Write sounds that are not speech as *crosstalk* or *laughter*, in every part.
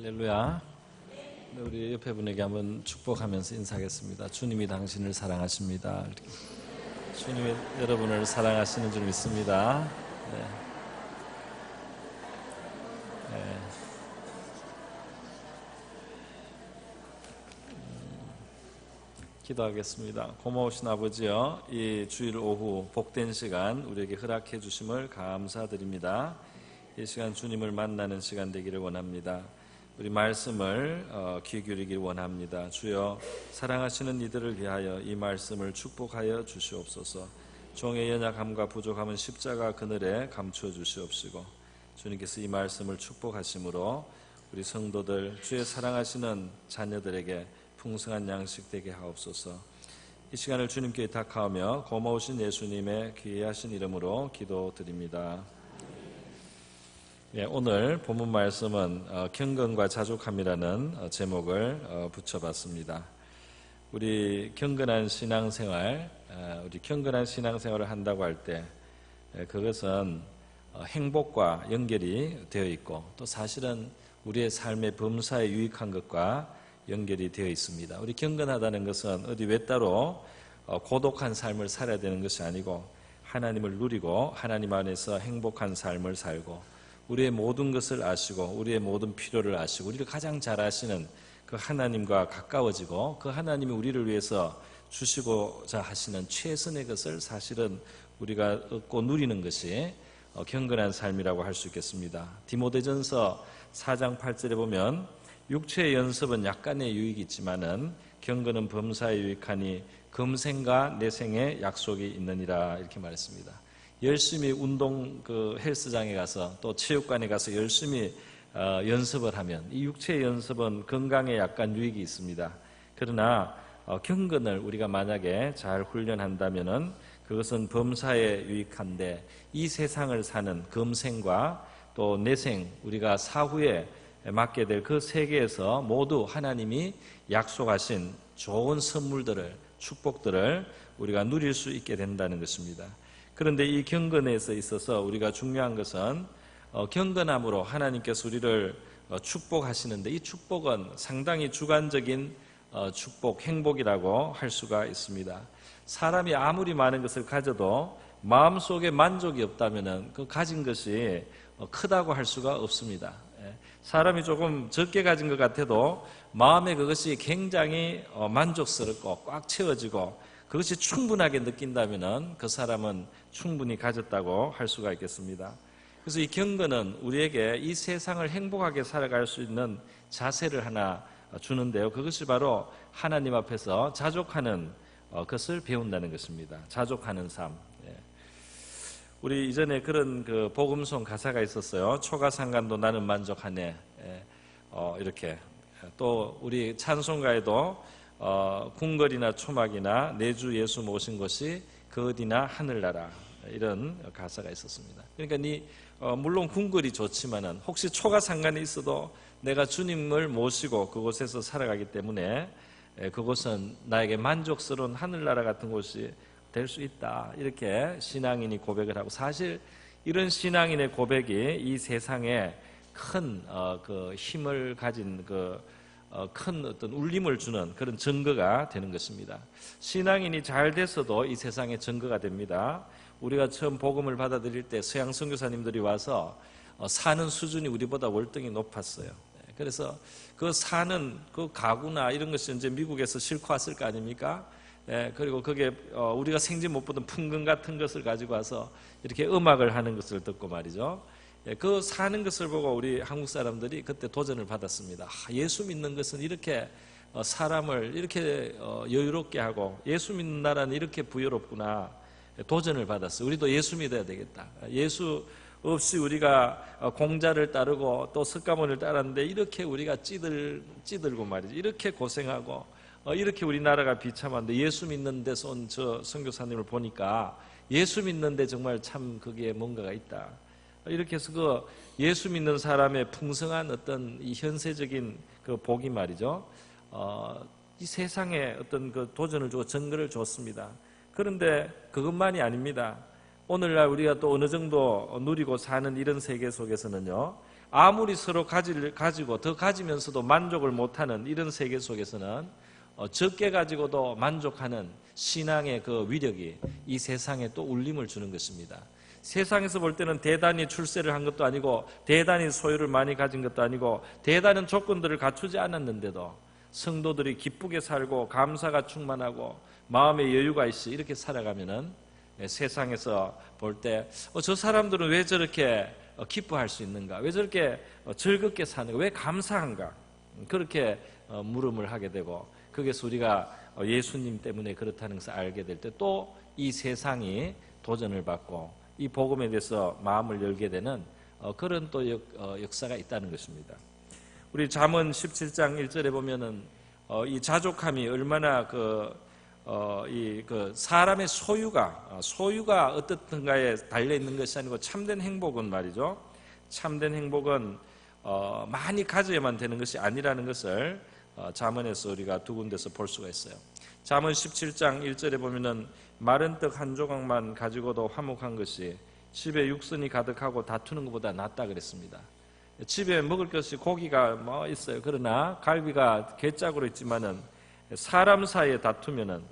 할렐루야. 네, 우리 옆에 분에게 한번 축복하면서 인사하겠습니다. 주님이 당신을 사랑하십니다. 주님이 여러분을 사랑하시는 줄 믿습니다. 네. 네. 음, 기도하겠습니다. 고마우신 아버지여, 이 주일 오후 복된 시간 우리에게 허락해 주심을 감사드립니다. 이 시간 주님을 만나는 시간 되기를 원합니다. 우리 말씀을 어, 귀 기울이길 원합니다. 주여 사랑하시는 이들을 위하여 이 말씀을 축복하여 주시옵소서. 종의 연약함과 부족함은 십자가 그늘에 감추어 주시옵시고 주님께서 이 말씀을 축복하심으로 우리 성도들 주의 사랑하시는 자녀들에게 풍성한 양식 되게 하옵소서. 이 시간을 주님께 의탁하며 고마우신 예수님의 귀하신 이름으로 기도드립니다. 예, 오늘 본문 말씀은 어, 경건과 자족함이라는 어, 제목을 어, 붙여봤습니다. 우리 경건한 신앙생활, 어, 우리 경건한 신앙생활을 한다고 할 때 그것은 어, 행복과 연결이 되어 있고 또 사실은 우리의 삶의 범사에 유익한 것과 연결이 되어 있습니다. 우리 경건하다는 것은 어디 외따로 어, 고독한 삶을 살아야 되는 것이 아니고 하나님을 누리고 하나님 안에서 행복한 삶을 살고 우리의 모든 것을 아시고 우리의 모든 필요를 아시고 우리를 가장 잘 아시는 그 하나님과 가까워지고 그 하나님이 우리를 위해서 주시고자 하시는 최선의 것을 사실은 우리가 얻고 누리는 것이 어, 경건한 삶이라고 할 수 있겠습니다. 디모데전서 4장 8절에 보면 육체의 연습은 약간의 유익이 있지만은 경건은 범사에 유익하니 금생과 내생의 약속이 있느니라 이렇게 말했습니다. 열심히 운동 그 헬스장에 가서 또 체육관에 가서 열심히 어, 연습을 하면 이 육체 연습은 건강에 약간 유익이 있습니다. 그러나 어, 경건을 우리가 만약에 잘 훈련한다면은 그것은 범사에 유익한데 이 세상을 사는 금생과 또 내생 우리가 사후에 맡게 될 그 세계에서 모두 하나님이 약속하신 좋은 선물들을 축복들을 우리가 누릴 수 있게 된다는 것입니다. 그런데 이 경건에서 있어서 우리가 중요한 것은 어, 경건함으로 하나님께서 우리를 어, 축복하시는데 이 축복은 상당히 주관적인 어, 축복, 행복이라고 할 수가 있습니다. 사람이 아무리 많은 것을 가져도 마음속에 만족이 없다면 그 가진 것이 크다고 할 수가 없습니다. 예. 사람이 조금 적게 가진 것 같아도 마음에 그것이 굉장히 만족스럽고 꽉 채워지고 그것이 충분하게 느낀다면 그 사람은 충분히 가졌다고 할 수가 있겠습니다. 그래서 이 경건은 우리에게 이 세상을 행복하게 살아갈 수 있는 자세를 하나 주는데요. 그것이 바로 하나님 앞에서 자족하는 어, 것을 배운다는 것입니다. 자족하는 삶. 예. 우리 이전에 그런 그 복음송 가사가 있었어요. 초가 상관도 나는 만족하네. 예. 어, 이렇게 또 우리 찬송가에도 어, 궁궐이나 초막이나 내주 예수 모신 것이 그 어디나 하늘나라 이런 가사가 있었습니다. 그러니까 니 어, 물론 궁궐이 좋지만은 혹시 초가 상관이 있어도 내가 주님을 모시고 그곳에서 살아가기 때문에 그곳은 나에게 만족스러운 하늘나라 같은 곳이 될 수 있다. 이렇게 신앙인이 고백을 하고 사실 이런 신앙인의 고백이 이 세상에 큰그 어, 힘을 가진 그 어, 큰 어떤 울림을 주는 그런 증거가 되는 것입니다. 신앙인이 잘 됐어도 이 세상에 증거가 됩니다. 우리가 처음 복음을 받아들일 때 서양 선교사님들이 와서 어, 사는 수준이 우리보다 월등히 높았어요. 네, 그래서 그 사는 그 가구나 이런 것이 이제 미국에서 싣고 왔을 거 아닙니까? 네, 그리고 그게 어, 우리가 생전 못 보던 풍금 같은 것을 가지고 와서 이렇게 음악을 하는 것을 듣고 말이죠. 예, 그 사는 것을 보고 우리 한국 사람들이 그때 도전을 받았습니다. 아, 예수 믿는 것은 이렇게 어, 사람을 이렇게 어, 여유롭게 하고 예수 믿는 나라는 이렇게 부여롭구나 예, 도전을 받았어요. 우리도 예수 믿어야 되겠다. 예수 없이 우리가 어, 공자를 따르고 또 석가모니를 따랐는데 이렇게 우리가 찌들 찌들고 말이죠. 이렇게 고생하고 이렇게 우리나라가 비참한데 예수 믿는 데서 온 저 선교사님을 보니까 예수 믿는데 정말 참 거기에 뭔가가 있다. 이렇게 해서 그 예수 믿는 사람의 풍성한 어떤 이 현세적인 그 복이 말이죠. 어, 이 세상에 어떤 그 도전을 주고 증거를 줬습니다. 그런데 그것만이 아닙니다. 오늘날 우리가 또 어느 정도 누리고 사는 이런 세계 속에서는요, 아무리 서로 가질, 가지고 더 가지면서도 만족을 못하는 이런 세계 속에서는 어, 적게 가지고도 만족하는 신앙의 그 위력이 이 세상에 또 울림을 주는 것입니다. 세상에서 볼 때는 대단히 출세를 한 것도 아니고 대단히 소유를 많이 가진 것도 아니고 대단한 조건들을 갖추지 않았는데도 성도들이 기쁘게 살고 감사가 충만하고 마음의 여유가 있이 이렇게 살아가면은 예, 세상에서 볼 때 저 사람들은 왜 저렇게 어, 기뻐할 수 있는가? 왜 저렇게 어, 즐겁게 사는가? 왜 감사한가? 그렇게 어, 물음을 하게 되고 거기서 우리가 어, 예수님 때문에 그렇다는 것을 알게 될 때 또 이 세상이 도전을 받고 이 복음에 대해서 마음을 열게 되는 어, 그런 또 역, 어, 역사가 있다는 것입니다. 우리 잠언 17장 1절에 보면은 어, 이 자족함이 얼마나 그, 어, 이, 그 사람의 소유가, 어, 소유가 어떻든가에 달려 있는 것이 아니고 참된 행복은 말이죠. 참된 행복은 어, 많이 가져야만 되는 것이 아니라는 것을 어, 잠언에서 우리가 두 군데서 볼 수가 있어요. 잠언 17장 1절에 보면은 마른 떡 한 조각만 가지고도 화목한 것이 집에 육선이 가득하고 다투는 것보다 낫다 그랬습니다. 집에 먹을 것이 고기가 뭐 있어요. 그러나 갈비가 개짝으로 있지만은 사람 사이에 다투면은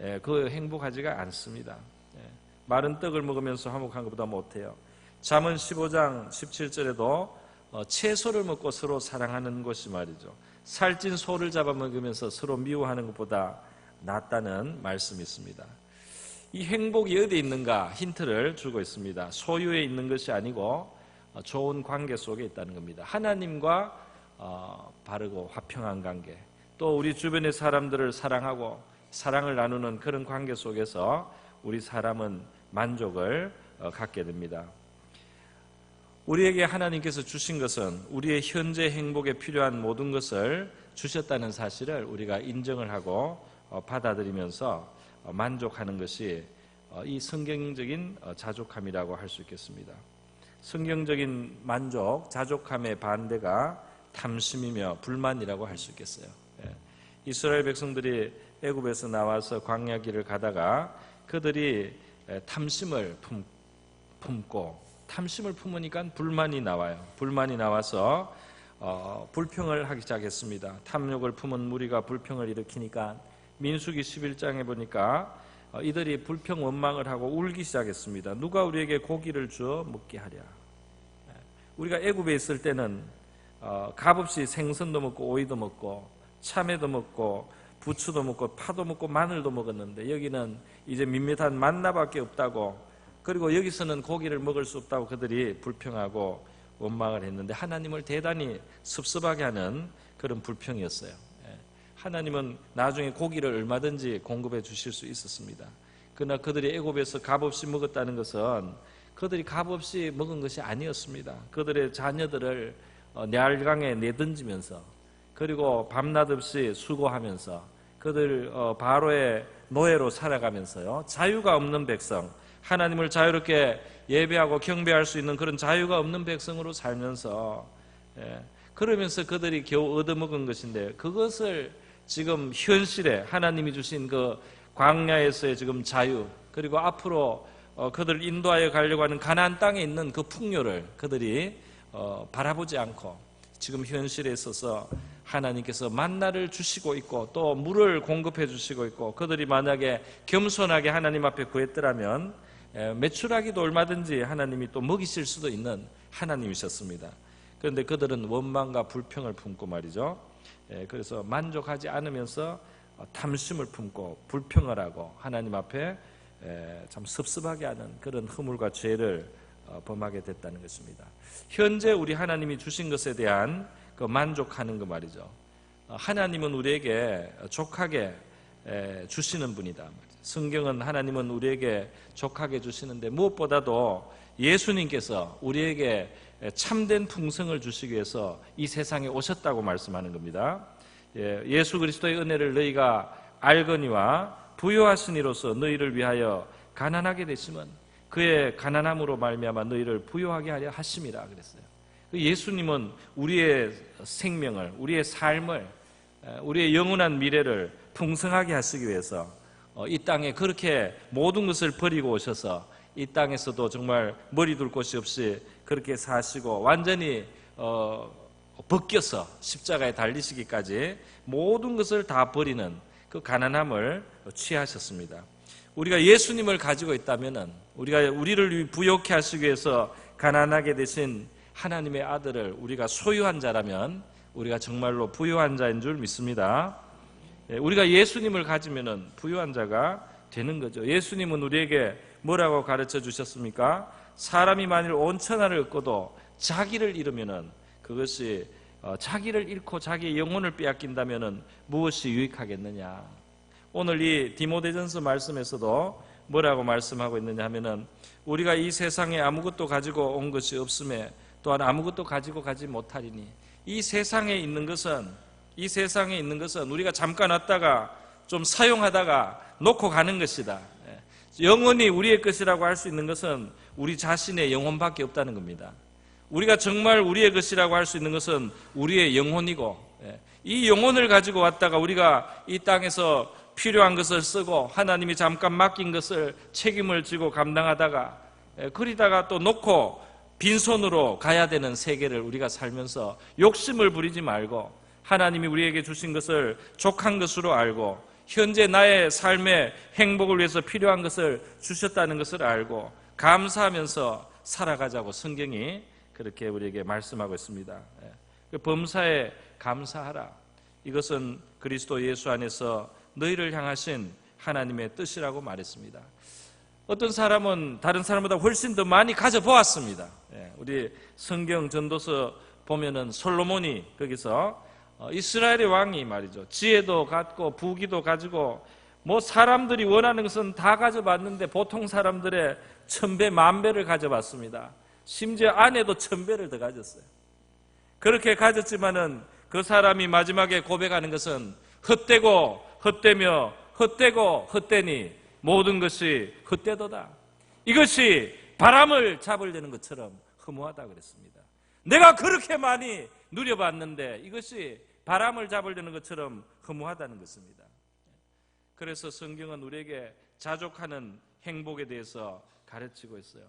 예, 그 행복하지가 않습니다. 예, 마른 떡을 먹으면서 화목한 것보다 못해요. 잠언 15장 17절에도 어, 채소를 먹고 서로 사랑하는 것이 말이죠. 살찐 소를 잡아먹으면서 서로 미워하는 것보다 낫다는 말씀이 있습니다. 이 행복이 어디 있는가 힌트를 주고 있습니다. 소유에 있는 것이 아니고 어, 좋은 관계 속에 있다는 겁니다. 하나님과 어, 바르고 화평한 관계, 또 우리 주변의 사람들을 사랑하고 사랑을 나누는 그런 관계 속에서 우리 사람은 만족을 어, 갖게 됩니다. 우리에게 하나님께서 주신 것은 우리의 현재 행복에 필요한 모든 것을 주셨다는 사실을 우리가 인정을 하고 어, 받아들이면서 어, 만족하는 것이 어, 이 성경적인 어, 자족함이라고 할 수 있겠습니다. 성경적인 만족, 자족함의 반대가 탐심이며 불만이라고 할 수 있겠어요. 예. 이스라엘 백성들이 애굽에서 나와서 광야 길을 가다가 그들이 에, 탐심을 품, 품고 탐심을 품으니까 불만이 나와요. 불만이 나와서 어, 불평을 하기 시작했습니다. 탐욕을 품은 무리가 불평을 일으키니까 민수기 11장에 보니까 어, 이들이 불평 원망을 하고 울기 시작했습니다. 누가 우리에게 고기를 주어 먹게 하랴. 예. 우리가 애굽에 있을 때는 어, 값없이 생선도 먹고 오이도 먹고 참외도 먹고 부추도 먹고 파도 먹고 마늘도 먹었는데 여기는 이제 밋밋한 만나밖에 없다고 그리고 여기서는 고기를 먹을 수 없다고 그들이 불평하고 원망을 했는데 하나님을 대단히 섭섭하게 하는 그런 불평이었어요. 예. 하나님은 나중에 고기를 얼마든지 공급해 주실 수 있었습니다. 그러나 그들이 애굽에서 값없이 먹었다는 것은 그들이 값없이 먹은 것이 아니었습니다. 그들의 자녀들을 어, 얄강에 내던지면서 그리고 밤낮 없이 수고하면서 그들 어, 바로의 노예로 살아가면서요 자유가 없는 백성 하나님을 자유롭게 예배하고 경배할 수 있는 그런 자유가 없는 백성으로 살면서 예, 그러면서 그들이 겨우 얻어먹은 것인데 그것을 지금 현실에 하나님이 주신 그 광야에서의 지금 자유 그리고 앞으로 어, 그들을 인도하여 가려고 하는 가나안 땅에 있는 그 풍요를 그들이 어, 바라보지 않고 지금 현실에 있어서 하나님께서 만나를 주시고 있고 또 물을 공급해 주시고 있고 그들이 만약에 겸손하게 하나님 앞에 구했더라면 에, 매출하기도 얼마든지 하나님이 또 먹이실 수도 있는 하나님이셨습니다. 그런데 그들은 원망과 불평을 품고 말이죠. 에, 그래서 만족하지 않으면서 어, 탐심을 품고 불평을 하고 하나님 앞에 에, 참 섭섭하게 하는 그런 허물과 죄를 어, 범하게 됐다는 것입니다. 현재 우리 하나님이 주신 것에 대한 그 만족하는 거 말이죠. 어, 하나님은 우리에게 족하게 에, 주시는 분이다. 성경은 하나님은 우리에게 족하게 주시는데 무엇보다도 예수님께서 우리에게 참된 풍성을 주시기 위해서 이 세상에 오셨다고 말씀하는 겁니다. 예, 예수 그리스도의 은혜를 너희가 알거니와 부요하신 이로서 너희를 위하여 가난하게 되시면 그의 가난함으로 말미암아 너희를 부요하게 하려 하심이라 그랬어요. 그 예수님은 우리의 생명을, 우리의 삶을, 우리의 영원한 미래를 풍성하게 하시기 위해서 어, 이 땅에 그렇게 모든 것을 버리고 오셔서 이 땅에서도 정말 머리 둘 곳이 없이 그렇게 사시고 완전히 어, 벗겨서 십자가에 달리시기까지 모든 것을 다 버리는 그 가난함을 취하셨습니다. 우리가 예수님을 가지고 있다면은 우리가 우리를 부욕해 하시기 위해서 가난하게 되신 하나님의 아들을 우리가 소유한 자라면 우리가 정말로 부유한 자인 줄 믿습니다. 예, 우리가 예수님을 가지면은 부유한 자가 되는 거죠. 예수님은 우리에게 뭐라고 가르쳐 주셨습니까? 사람이 만일 온 천하를 얻고도 자기를 잃으면은 그것이 어, 자기를 잃고 자기의 영혼을 빼앗긴다면은 무엇이 유익하겠느냐? 오늘 이 디모데전서 말씀에서도 뭐라고 말씀하고 있느냐 하면은 우리가 이 세상에 아무것도 가지고 온 것이 없음에 또한 아무것도 가지고 가지 못하리니 이 세상에 있는 것은 이 세상에 있는 것은 우리가 잠깐 왔다가 좀 사용하다가 놓고 가는 것이다. 예. 영원히 우리의 것이라고 할 수 있는 것은 우리 자신의 영혼밖에 없다는 겁니다. 우리가 정말 우리의 것이라고 할 수 있는 것은 우리의 영혼이고 예. 이 영혼을 가지고 왔다가 우리가 이 땅에서 필요한 것을 쓰고 하나님이 잠깐 맡긴 것을 책임을 지고 감당하다가 예, 그리다가 또 놓고 빈손으로 가야 되는 세계를 우리가 살면서 욕심을 부리지 말고 하나님이 우리에게 주신 것을 족한 것으로 알고 현재 나의 삶의 행복을 위해서 필요한 것을 주셨다는 것을 알고 감사하면서 살아가자고 성경이 그렇게 우리에게 말씀하고 있습니다. 예. 그 범사에 감사하라. 이것은 그리스도 예수 안에서 너희를 향하신 하나님의 뜻이라고 말했습니다. 어떤 사람은 다른 사람보다 훨씬 더 많이 가져보았습니다. 예, 우리 성경 전도서 보면은 솔로몬이 거기서 어, 이스라엘의 왕이 말이죠. 지혜도 갖고 부기도 가지고 뭐 사람들이 원하는 것은 다 가져봤는데 보통 사람들의 천배 만배를 가져봤습니다. 심지어 아내도 천배를 더 가졌어요. 그렇게 가졌지만은 그 사람이 마지막에 고백하는 것은 헛되고 헛되며 헛되고 헛되니 모든 것이 헛되도다. 이것이 바람을 잡으려는 것처럼 허무하다 그랬습니다. 내가 그렇게 많이 누려봤는데 이것이 바람을 잡으려는 것처럼 허무하다는 것입니다. 그래서 성경은 우리에게 자족하는 행복에 대해서 가르치고 있어요.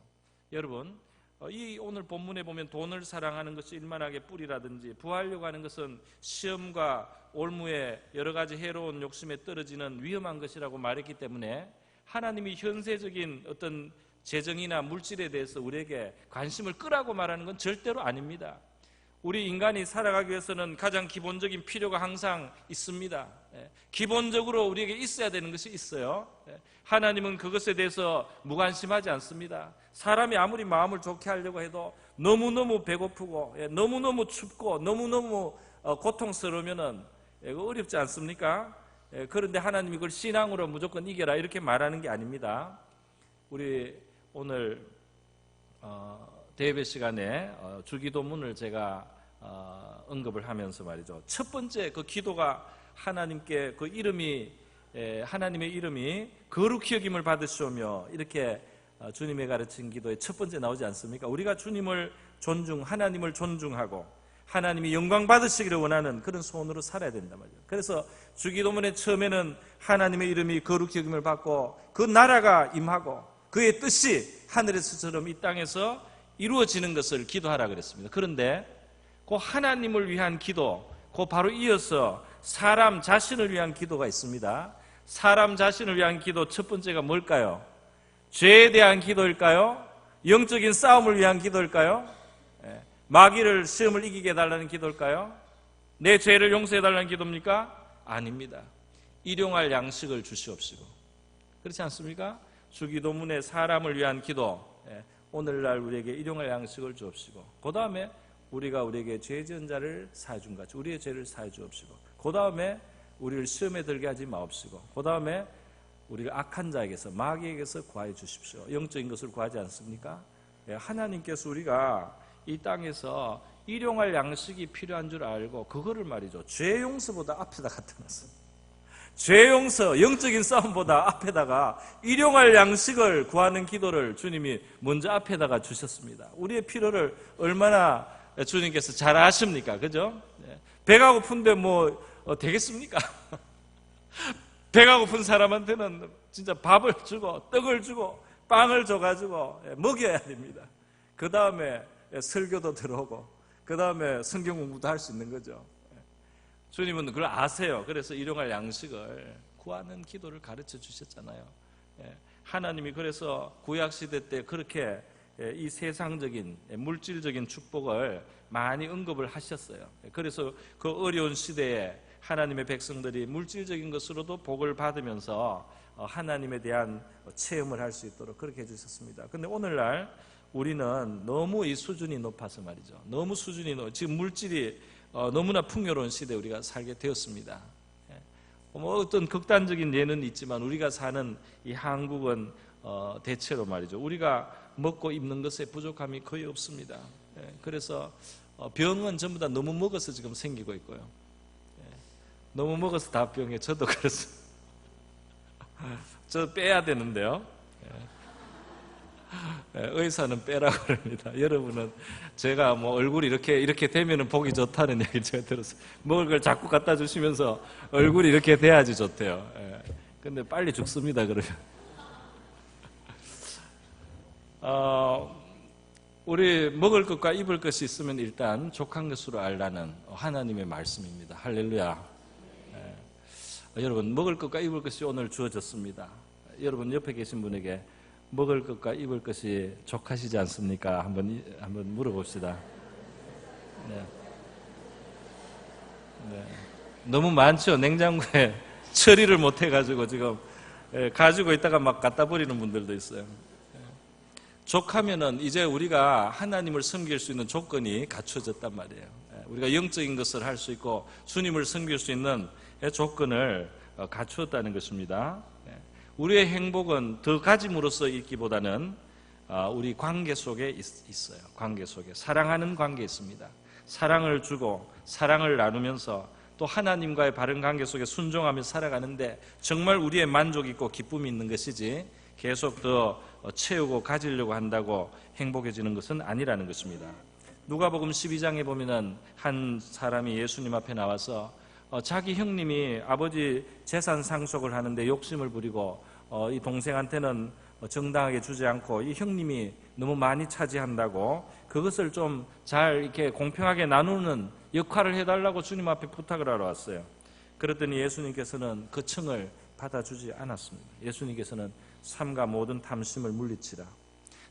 여러분, 어, 이 오늘 본문에 보면 돈을 사랑하는 것이 일만하게 뿌리라든지 부하려고 하는 것은 시험과 올무에 여러 가지 해로운 욕심에 떨어지는 위험한 것이라고 말했기 때문에 하나님이 현세적인 어떤 재정이나 물질에 대해서 우리에게 관심을 끄라고 말하는 건 절대로 아닙니다. 우리 인간이 살아가기 위해서는 가장 기본적인 필요가 항상 있습니다. 예, 기본적으로 우리에게 있어야 되는 것이 있어요. 예, 하나님은 그것에 대해서 무관심하지 않습니다. 사람이 아무리 마음을 좋게 하려고 해도 너무너무 배고프고 예, 너무너무 춥고 너무너무 어, 고통스러우면은 어렵지 않습니까? 그런데 하나님이 그걸 신앙으로 무조건 이겨라 이렇게 말하는 게 아닙니다. 우리 오늘 어, 대회 시간에 어, 주기도문을 제가 어, 언급을 하면서 말이죠. 첫 번째 그 기도가 하나님께 그 이름이 하나님의 이름이 거룩히 여김을 받으시오며 이렇게 주님의 가르친 기도의 첫 번째 나오지 않습니까? 우리가 주님을 존중, 하나님을 존중하고 하나님이 영광 받으시기를 원하는 그런 소원으로 살아야 된단 말이에요. 그래서 주기도문의 처음에는 하나님의 이름이 거룩히 여김을 받고 그 나라가 임하고 그의 뜻이 하늘에서처럼 이 땅에서 이루어지는 것을 기도하라 그랬습니다. 그런데 그 하나님을 위한 기도, 그 바로 이어서 사람 자신을 위한 기도가 있습니다. 사람 자신을 위한 기도 첫 번째가 뭘까요? 죄에 대한 기도일까요? 영적인 싸움을 위한 기도일까요? 예. 마귀를 시험을 이기게 해달라는 기도일까요? 내 죄를 용서해 달라는 기도입니까? 아닙니다. 일용할 양식을 주시옵시고 그렇지 않습니까? 주기도문에 사람을 위한 기도 예. 오늘날 우리에게 일용할 양식을 주옵시고 그 다음에 우리가 우리에게 죄 지은 자를 사해 준 같이 우리의 죄를 사해 주옵시고 그 다음에 우리를 시험에 들게 하지 마옵시고 그 다음에 우리가 악한 자에게서 마귀에게서 구하여 주십시오 영적인 것을 구하지 않습니까? 예, 하나님께서 우리가 이 땅에서 일용할 양식이 필요한 줄 알고 그거를 말이죠 죄 용서보다 앞에다 갖다 놨어요 죄 용서, 영적인 싸움보다 앞에다가 일용할 양식을 구하는 기도를 주님이 먼저 앞에다가 주셨습니다. 우리의 필요를 얼마나 주님께서 잘 아십니까? 그죠? 네. 배가 고픈데 뭐 어, 되겠습니까? *laughs* 배가 고픈 사람한테는 진짜 밥을 주고 떡을 주고 빵을 줘가지고 예, 먹여야 됩니다. 그 다음에 설교도 들어오고 그 다음에 성경 공부도 할 수 있는 거죠. 예. 주님은 그걸 아세요. 그래서 일용할 양식을 구하는 기도를 가르쳐 주셨잖아요. 예. 하나님이 그래서 구약 시대 때 그렇게 예, 이 세상적인 예, 물질적인 축복을 많이 언급을 하셨어요. 예, 그래서 그 어려운 시대에 하나님의 백성들이 물질적인 것으로도 복을 받으면서 어, 하나님에 대한 체험을 할 수 있도록 그렇게 해주셨습니다. 근데 오늘날 우리는 너무 이 수준이 높아서 말이죠. 너무 수준이 높. 지금 물질이 어, 너무나 풍요로운 시대에 우리가 살게 되었습니다. 예. 뭐 어떤 극단적인 예는 있지만 우리가 사는 이 한국은 어, 대체로 말이죠. 우리가 먹고 입는 것에 부족함이 거의 없습니다. 예, 그래서 어, 병은 전부 다 너무 먹어서 지금 생기고 있고요. 예, 너무 먹어서 다 병에 저도 그렇습니다. *laughs* 저 빼야 되는데요. 예, 예, 의사는 빼라고 그럽니다. 여러분은 제가 뭐 얼굴이 이렇게 이렇게 되면은 보기 좋다는 얘기 제가 들었어요. 먹을 걸 자꾸 갖다 주시면서 얼굴이 이렇게 돼야지 좋대요. 예, 근데 빨리 죽습니다. 그러면. 어, 우리 먹을 것과 입을 것이 있으면 일단 족한 것으로 알라는 하나님의 말씀입니다. 할렐루야. 예. 여러분, 먹을 것과 입을 것이 오늘 주어졌습니다. 여러분, 옆에 계신 분에게 먹을 것과 입을 것이 족하시지 않습니까? 한번, 이- 한번 물어봅시다. 네. 네. 너무 많죠? 냉장고에 *laughs* 처리를 못 해가지고 지금 예, 가지고 있다가 막 갖다 버리는 분들도 있어요. 족하면은 이제 우리가 하나님을 섬길 수 있는 조건이 갖춰졌단 말이에요. 예, 우리가 영적인 것을 할 수 있고 주님을 섬길 수 있는 조건을 어, 갖추었다는 것입니다. 예, 우리의 행복은 더 가짐으로써 있기보다는 아, 우리 관계 속에 있- 있어요. 관계 속에 사랑하는 관계 있습니다. 사랑을 주고 사랑을 나누면서 또 하나님과의 바른 관계 속에 순종하며 살아가는데 정말 우리의 만족이 있고 기쁨이 있는 것이지 계속 더 어, 채우고 가지려고 한다고 행복해지는 것은 아니라는 것입니다. 누가복음 12장에 보면은 한 사람이 예수님 앞에 나와서 어, 자기 형님이 아버지 재산 상속을 하는데 욕심을 부리고 어, 이 동생한테는 어, 정당하게 주지 않고 이 형님이 너무 많이 차지한다고 그것을 좀 잘 이렇게 공평하게 나누는 역할을 해달라고 주님 앞에 부탁을 하러 왔어요. 그랬더니 예수님께서는 그 청을 받아주지 않았습니다. 예수님께서는 삶과 모든 탐심을 물리치라.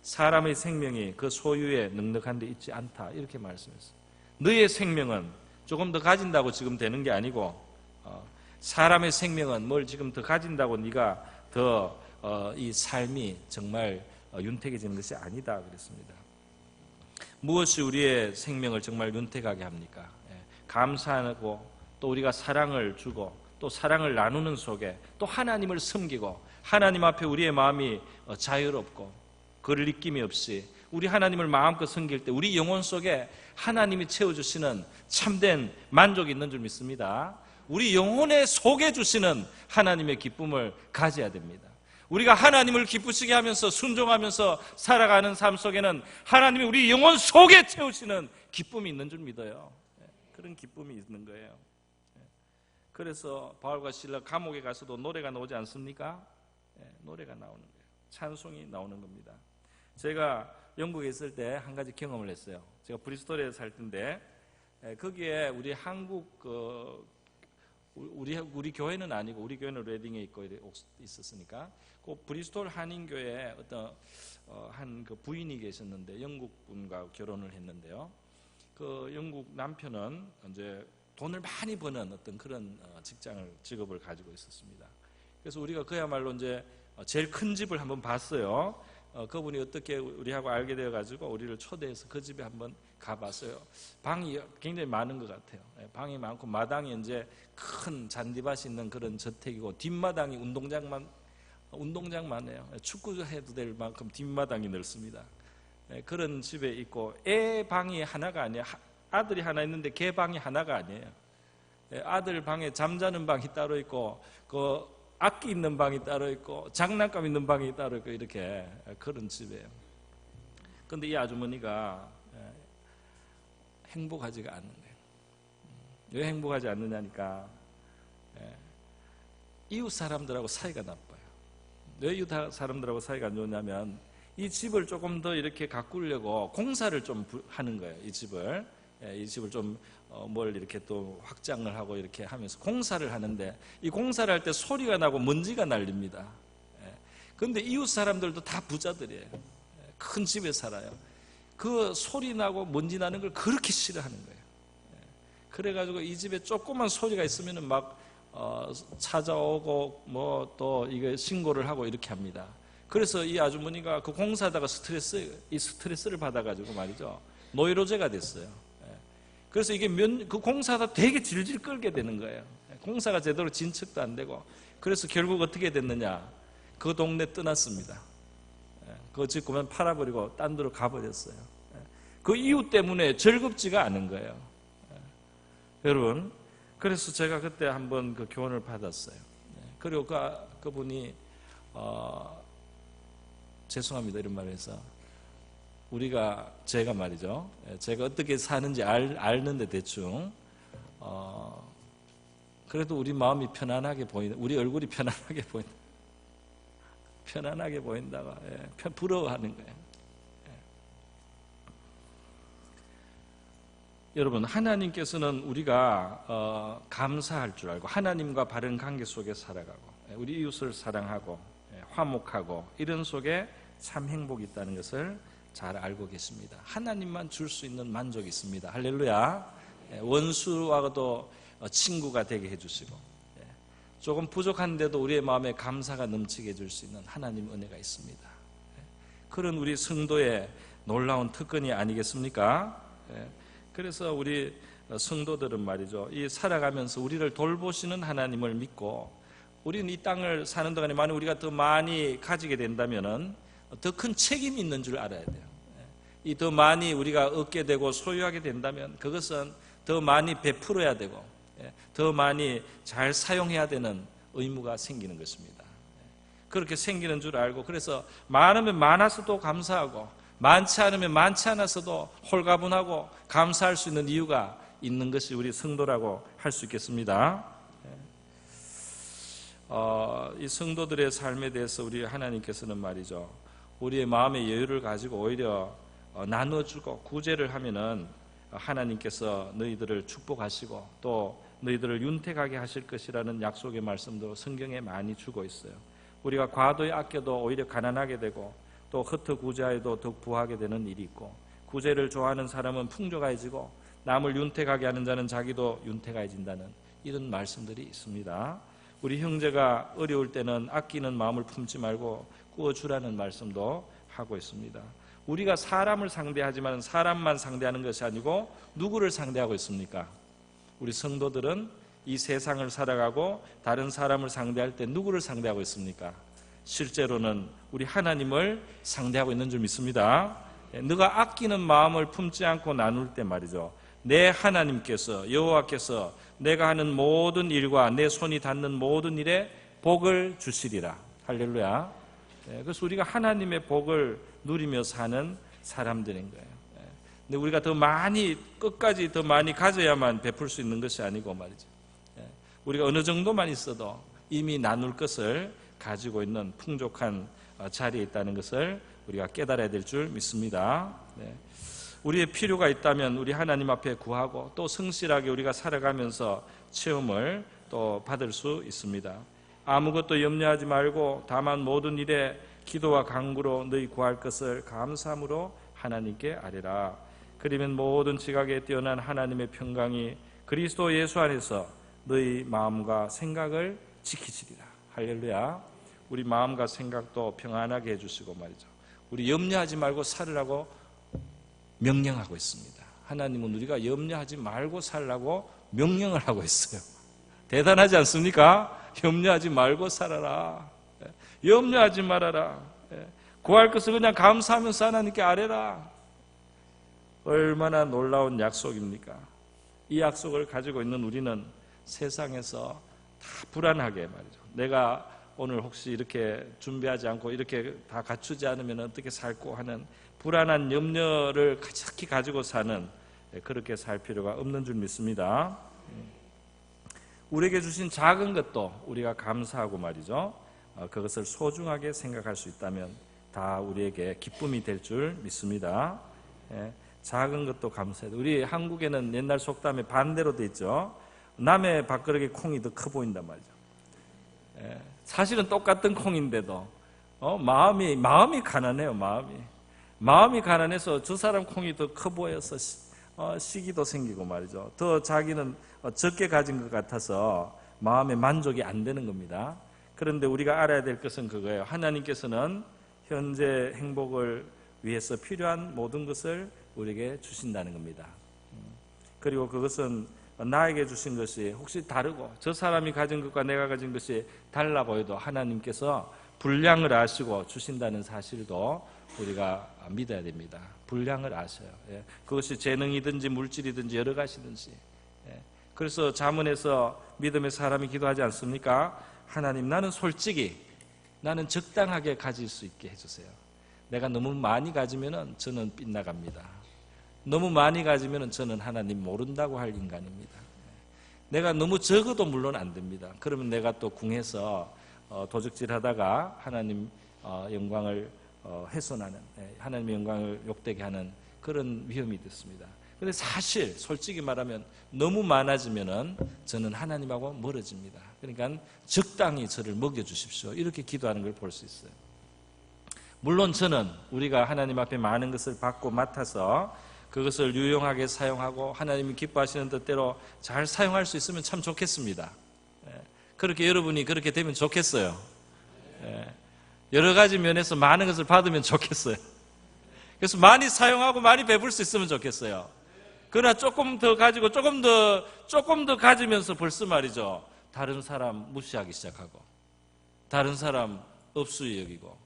사람의 생명이 그 소유에 넉넉한 데 있지 않다. 이렇게 말씀했어요. 너의 생명은 조금 더 가진다고 지금 되는 게 아니고 어, 사람의 생명은 뭘 지금 더 가진다고 네가 더 이 삶이 정말 어, 윤택해지는 것이 아니다 그랬습니다. 무엇이 우리의 생명을 정말 윤택하게 합니까? 예, 감사하고 또 우리가 사랑을 주고 또 사랑을 나누는 속에 또 하나님을 섬기고 하나님 앞에 우리의 마음이 어, 자유롭고 그를 느낌이 없이 우리 하나님을 마음껏 섬길 때 우리 영혼 속에 하나님이 채워주시는 참된 만족이 있는 줄 믿습니다. 우리 영혼에 속에 주시는 하나님의 기쁨을 가져야 됩니다. 우리가 하나님을 기쁘시게 하면서 순종하면서 살아가는 삶 속에는 하나님이 우리 영혼 속에 채우시는 기쁨이 있는 줄 믿어요. 예, 그런 기쁨이 있는 거예요. 예, 그래서 바울과 실라 감옥에 가서도 노래가 나오지 않습니까? 예, 노래가 나오는 거예요. 찬송이 나오는 겁니다. 제가 영국에 있을 때 한 가지 경험을 했어요. 제가 브리스톨에 살 때인데 예, 거기에 우리 한국 그 우리 우리 교회는 아니고 우리 교회는 레딩에 있고 있었으니까 그 브리스톨 한인교회 어떤 어, 한그 부인이 계셨는데 영국 분과 결혼을 했는데요. 그 영국 남편은 이제 돈을 많이 버는 어떤 그런 어, 직장을 직업을 가지고 있었습니다. 그래서 우리가 그야말로 이제 어, 제일 큰 집을 한번 봤어요. 어, 그분이 어떻게 우리하고 알게 되어 가지고 우리를 초대해서 그 집에 한번 가봤어요. 방이 굉장히 많은 것 같아요. 예, 방이 많고 마당이 이제 큰 잔디밭이 있는 그런 저택이고 뒷마당이 운동장만 운동장만 해요. 예, 축구해도 될 만큼 뒷마당이 넓습니다. 예, 그런 집에 있고 애 방이 하나가 아니에요. 하- 아들이 하나 있는데 걔 방이 하나가 아니에요. 예, 아들 방에 잠자는 방이 따로 있고 그 악기 있는 방이 따로 있고 장난감 있는 방이 따로 있고 이렇게 그런 집이에요. 근데 이 아주머니가 예, 행복하지가 않는 거예요. 음, 왜 행복하지 않느냐니까 예, 이웃 사람들하고 사이가 나빠요. 왜 이웃 사람들하고 사이가 안 좋냐면 이 집을 조금 더 이렇게 가꾸려고 공사를 좀 부- 하는 거예요. 이 집을 예, 이 집을 좀 어, 뭘 이렇게 또 확장을 하고 이렇게 하면서 공사를 하는데 이 공사를 할 때 소리가 나고 먼지가 날립니다. 예. 그런데 이웃 사람들도 다 부자들이에요. 예, 큰 집에 살아요. 그 소리 나고 먼지 나는 걸 그렇게 싫어하는 거예요. 예. 그래가지고 이 집에 조그만 소리가 있으면은 막 어, 찾아오고 뭐 또 이거 신고를 하고 이렇게 합니다. 그래서 이 아주머니가 그 공사하다가 스트레스 이 스트레스를 받아가지고 말이죠 노이로제가 됐어요. 예. 그래서 이게 면, 그 공사하다 되게 질질 끌게 되는 거예요. 예. 공사가 제대로 진척도 안 되고 그래서 결국 어떻게 됐느냐 그 동네 떠났습니다. 예. 그거 짓고만 팔아버리고 딴 데로 가버렸어요. 예. 그 이유 때문에 즐겁지가 않은 거예요. 예. 여러분 그래서 제가 그때 한번 그 교훈을 받았어요. 예. 그리고 그, 그분이 어, 죄송합니다 이런 말을 해서 우리가 제가 말이죠 예, 제가 어떻게 사는지 알, 알는데 대충 어, 그래도 우리 마음이 편안하게 보인다 우리 얼굴이 편안하게 보인다 편안하게 보인다가 예, 편- 부러워하는 거예요 예. 여러분 하나님께서는 우리가 어, 감사할 줄 알고 하나님과 바른 관계 속에 살아가고 예, 우리 이웃을 사랑하고 예, 화목하고 이런 속에 참 행복이 있다는 것을 잘 알고 계십니다. 하나님만 줄 수 있는 만족이 있습니다. 할렐루야. 예, 원수와도 어, 친구가 되게 해주시고 예, 조금 부족한데도 우리의 마음에 감사가 넘치게 해줄 수 있는 하나님 은혜가 있습니다. 예, 그런 우리 성도의 놀라운 특권이 아니겠습니까? 예, 그래서 우리 성도들은 말이죠. 이 살아가면서 우리를 돌보시는 하나님을 믿고 우리는 이 땅을 사는 동안에 만약 우리가 더 많이 가지게 된다면은 더 큰 책임이 있는 줄 알아야 돼요. 이 더 많이 우리가 얻게 되고 소유하게 된다면 그것은 더 많이 베풀어야 되고 예, 더 많이 잘 사용해야 되는 의무가 생기는 것입니다. 예, 그렇게 생기는 줄 알고 그래서 많으면 많아서도 감사하고 많지 않으면 많지 않아서도 홀가분하고 감사할 수 있는 이유가 있는 것이 우리 성도라고 할 수 있겠습니다. 어, 이 성도들의 삶에 대해서 우리 하나님께서는 말이죠. 우리의 마음의 여유를 가지고 오히려 어, 나눠주고 구제를 하면은 하나님께서 너희들을 축복하시고 또 너희들을 윤택하게 하실 것이라는 약속의 말씀도 성경에 많이 주고 있어요. 우리가 과도에 아껴도 오히려 가난하게 되고 또 흩어 구제하여도 더욱 부하게 되는 일이 있고 구제를 좋아하는 사람은 풍족해지고 남을 윤택하게 하는 자는 자기도 윤택해진다는 이런 말씀들이 있습니다. 우리 형제가 어려울 때는 아끼는 마음을 품지 말고 구워주라는 말씀도 하고 있습니다. 우리가 사람을 상대하지만 사람만 상대하는 것이 아니고 누구를 상대하고 있습니까? 우리 성도들은 이 세상을 살아가고 다른 사람을 상대할 때 누구를 상대하고 있습니까? 실제로는 우리 하나님을 상대하고 있는 줄 믿습니다. 예, 너가 아끼는 마음을 품지 않고 나눌 때 말이죠. 내 하나님께서 여호와께서 내가 하는 모든 일과 내 손이 닿는 모든 일에 복을 주시리라. 할렐루야. 예, 그래서 우리가 하나님의 복을 누리며 사는 사람들인 거예요. 예, 근데 우리가 더 많이 끝까지 더 많이 가져야만 베풀 수 있는 것이 아니고 말이죠. 예, 우리가 어느 정도만 있어도 이미 나눌 것을 가지고 있는 풍족한 어, 자리에 있다는 것을 우리가 깨달아야 될 줄 믿습니다. 네. 우리의 필요가 있다면 우리 하나님 앞에 구하고 또 성실하게 우리가 살아가면서 체험을 또 받을 수 있습니다. 아무것도 염려하지 말고 다만 모든 일에 기도와 간구로 너희 구할 것을 감사함으로 하나님께 아뢰라. 그러면 모든 지각에 뛰어난 하나님의 평강이 그리스도 예수 안에서 너희 마음과 생각을 지키시리라. 할렐루야. 우리 마음과 생각도 평안하게 해주시고 말이죠. 우리 염려하지 말고 살으라고 명령하고 있습니다. 하나님은 우리가 염려하지 말고 살라고 명령을 하고 있어요. 대단하지 않습니까? 염려하지 말고 살아라. 예. 염려하지 말아라. 예. 구할 것을 그냥 감사하면서 하나님께 아뢰라. 얼마나 놀라운 약속입니까? 이 약속을 가지고 있는 우리는 세상에서 다 불안하게 말이죠. 내가 오늘 혹시 이렇게 준비하지 않고 이렇게 다 갖추지 않으면 어떻게 살고 하는 불안한 염려를 가득히 가지고 사는 예, 그렇게 살 필요가 없는 줄 믿습니다. 우리에게 주신 작은 것도 우리가 감사하고 말이죠. 어, 그것을 소중하게 생각할 수 있다면 다 우리에게 기쁨이 될 줄 믿습니다. 예, 작은 것도 감사해야 돼. 우리 한국에는 옛날 속담에 반대로 돼 있죠. 남의 밥그릇에 콩이 더 커 보인단 말이죠. 예, 사실은 똑같은 콩인데도 어, 마음이 마음이 가난해요. 마음이 마음이 가난해서 저 사람 콩이 더 커 보여서 시, 어, 시기도 생기고 말이죠. 더 자기는 어, 적게 가진 것 같아서 마음의 만족이 안 되는 겁니다. 그런데 우리가 알아야 될 것은 그거예요. 하나님께서는 현재 행복을 위해서 필요한 모든 것을 우리에게 주신다는 겁니다. 음, 그리고 그것은 나에게 주신 것이 혹시 다르고 저 사람이 가진 것과 내가 가진 것이 달라 보여도 하나님께서 분량을 아시고 주신다는 사실도 우리가 믿어야 됩니다. 분량을 아셔요. 예. 그것이 재능이든지 물질이든지 여러 가지든지. 예. 그래서 자문에서 믿음의 사람이 기도하지 않습니까? 하나님 나는 솔직히 나는 적당하게 가질 수 있게 해주세요. 내가 너무 많이 가지면은 저는 빗나갑니다. 너무 많이 가지면은 저는 하나님 모른다고 할 인간입니다. 내가 너무 적어도 물론 안 됩니다. 그러면 내가 또 궁해서 어, 도적질 하다가 하나님 어, 영광을 어, 훼손하는 예, 하나님의 영광을 욕되게 하는 그런 위험이 있습니다. 근데 사실 솔직히 말하면 너무 많아지면은 저는 하나님하고 멀어집니다. 그러니까 적당히 저를 먹여 주십시오. 이렇게 기도하는 걸 볼 수 있어요. 물론 저는 우리가 하나님 앞에 많은 것을 받고 맡아서 그것을 유용하게 사용하고 하나님이 기뻐하시는 뜻대로 잘 사용할 수 있으면 참 좋겠습니다. 예, 그렇게 여러분이 그렇게 되면 좋겠어요. 예, 여러 가지 면에서 많은 것을 받으면 좋겠어요. 그래서 많이 사용하고 많이 배불 수 있으면 좋겠어요. 그러나 조금 더 가지고 조금 더 조금 더 가지면서 벌써 말이죠. 다른 사람 무시하기 시작하고 다른 사람 업수이 여기고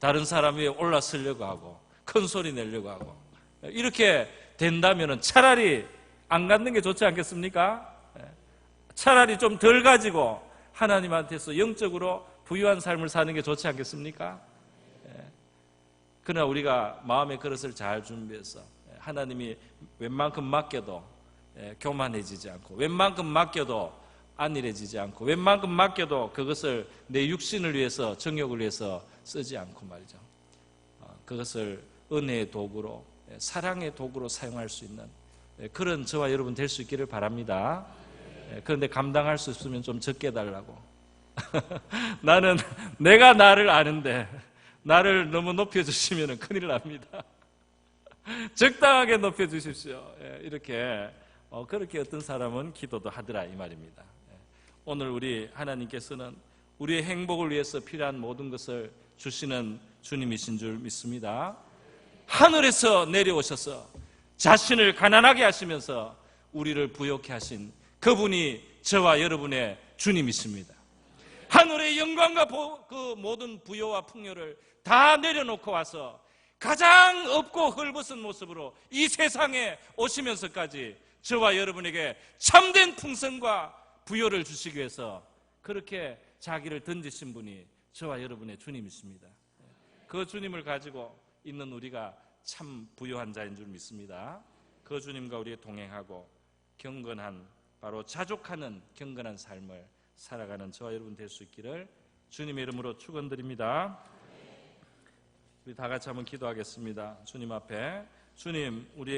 다른 사람 위에 올라서려고 하고 큰 소리 내려고 하고 이렇게 된다면 차라리 안 갖는 게 좋지 않겠습니까? 예. 차라리 좀 덜 가지고 하나님한테서 영적으로 부유한 삶을 사는 게 좋지 않겠습니까? 예. 그러나 우리가 마음의 그릇을 잘 준비해서 예, 하나님이 웬만큼 맡겨도 예, 교만해지지 않고 웬만큼 맡겨도 안일해지지 않고 웬만큼 맡겨도 그것을 내 육신을 위해서 정욕을 위해서 쓰지 않고 말이죠. 어, 그것을 은혜의 도구로 예, 사랑의 도구로 사용할 수 있는 예, 그런 저와 여러분 될 수 있기를 바랍니다. 예, 그런데 감당할 수 없으면 좀 적게 달라고. *laughs* 나는 내가 나를 아는데 나를 너무 높여주시면 큰일 납니다. *laughs* 적당하게 높여주십시오. 예, 이렇게 어, 그렇게 어떤 사람은 기도도 하더라 이 말입니다. 예, 오늘 우리 하나님께서는 우리의 행복을 위해서 필요한 모든 것을 주시는 주님이신 줄 믿습니다. 하늘에서 내려오셔서 자신을 가난하게 하시면서 우리를 부욕해 하신 그분이 저와 여러분의 주님이십니다. 하늘의 영광과 보- 그 모든 부여와 풍요를 다 내려놓고 와서 가장 없고 헐벗은 모습으로 이 세상에 오시면서까지 저와 여러분에게 참된 풍성과 부여를 주시기 위해서 그렇게 자기를 던지신 분이 저와 여러분의 주님이십니다. 그 주님을 가지고 있는 우리가 참 부유한 자인 줄 믿습니다. 그 주님과 우리 동행하고 경건한 바로 자족하는 경건한 삶을 살아가는 저와 여러분 될 수 있기를 주님의 이름으로 축원드립니다. 우리 다 같이 한번 기도하겠습니다. 주님 앞에 주님 우리